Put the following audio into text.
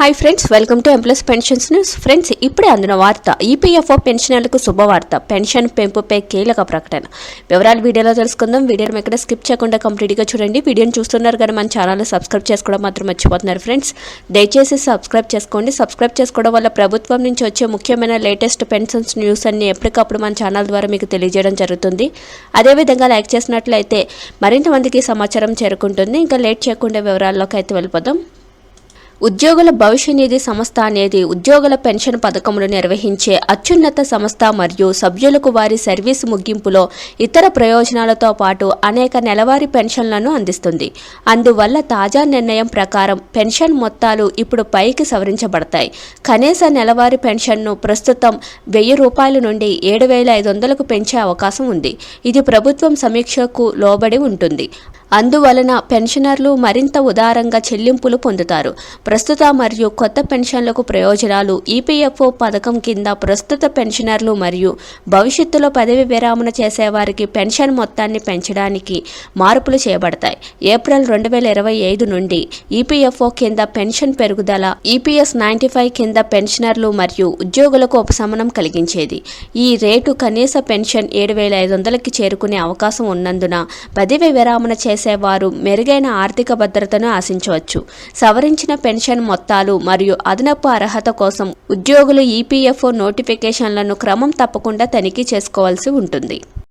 Hi friends welcome to employees pensions news friends ఇప్పుడే అందిన వార్త ఈపీఎఫ్ఓ పెన్షనర్లకు శుభవార్త పెన్షన్ పెంపుపై కీలక ప్రకటన. వివరాలు వీడియోలో తెలుసుకుందాం. వీడియోను ఎక్కడ స్కిప్ చేయకుండా కంప్లీట్గా చూడండి. వీడియోని చూస్తున్నారు కానీ మన ఛానల్ని సబ్స్క్రైబ్ చేసుకోవడం మాత్రం మర్చిపోతున్నారు ఫ్రెండ్స్ దయచేసి సబ్స్క్రైబ్ చేసుకోండి. సబ్స్క్రైబ్ చేసుకోవడం వల్ల ప్రభుత్వం నుంచి వచ్చే ముఖ్యమైన లేటెస్ట్ పెన్షన్స్ న్యూస్ అన్ని ఎప్పటికప్పుడు మన ఛానల్ ద్వారా మీకు తెలియజేయడం జరుగుతుంది. అదేవిధంగా లైక్ చేసినట్లయితే మరింత మందికి సమాచారం చేరుకుంటుంది. ఇంకా లేట్ చేయకుండా వివరాల్లోకి అయితే వెళ్ళిపోదాం. ఉద్యోగుల భవిష్య నిధి సంస్థ అనేది ఉద్యోగుల పెన్షన్ పథకమును నిర్వహించే అత్యున్నత సంస్థ మరియు సభ్యులకు వారి సర్వీసు ముగింపులో ఇతర ప్రయోజనాలతో పాటు అనేక నెలవారీ పెన్షన్లను అందిస్తుంది. అందువల్ల తాజా నిర్ణయం ప్రకారం పెన్షన్ మొత్తాలు ఇప్పుడు పైకి సవరించబడతాయి. కనీస నెలవారీ పెన్షన్ను ప్రస్తుతం వెయ్యి రూపాయల నుండి ఏడు వేల ఐదు వందలకు పెంచే అవకాశం ఉంది. ఇది ప్రభుత్వం సమీక్షకు లోబడి ఉంటుంది. అందువలన పెన్షనర్లు మరింత ఉదారంగా చెల్లింపులు పొందుతారు. ప్రస్తుత మరియు కొత్త పెన్షన్లకు ప్రయోజనాలు ఈపీఎఫ్ఓ పథకం కింద ప్రస్తుత పెన్షనర్లు మరియు భవిష్యత్తులో పదవి విరామణ చేసేవారికి పెన్షన్ మొత్తాన్ని పెంచడానికి మార్పులు చేయబడతాయి ఏప్రిల్ రెండు వేల ఇరవై ఐదు నుండి ఈపీఎఫ్ఓ కింద పెన్షన్ పెరుగుదల ఈపీఎస్ నైంటీ ఫైవ్ కింద పెన్షనర్లు మరియు ఉద్యోగులకు ఉపశమనం కలిగించేది. ఈ రేటు కనీస పెన్షన్ ఏడు వేల ఐదు వందలకి చేరుకునే అవకాశం ఉన్నందున పదవి విరామణ చేసేవారు మెరుగైన ఆర్థిక భద్రతను ఆశించవచ్చు. సవరించిన పెన్షన్ మొత్తాలు మరియు అదనపు అర్హత కోసం ఉద్యోగులు ఈపీఎఫ్ఓ నోటిఫికేషన్లను క్రమం తప్పకుండా తనిఖీ చేసుకోవాల్సి ఉంటుంది.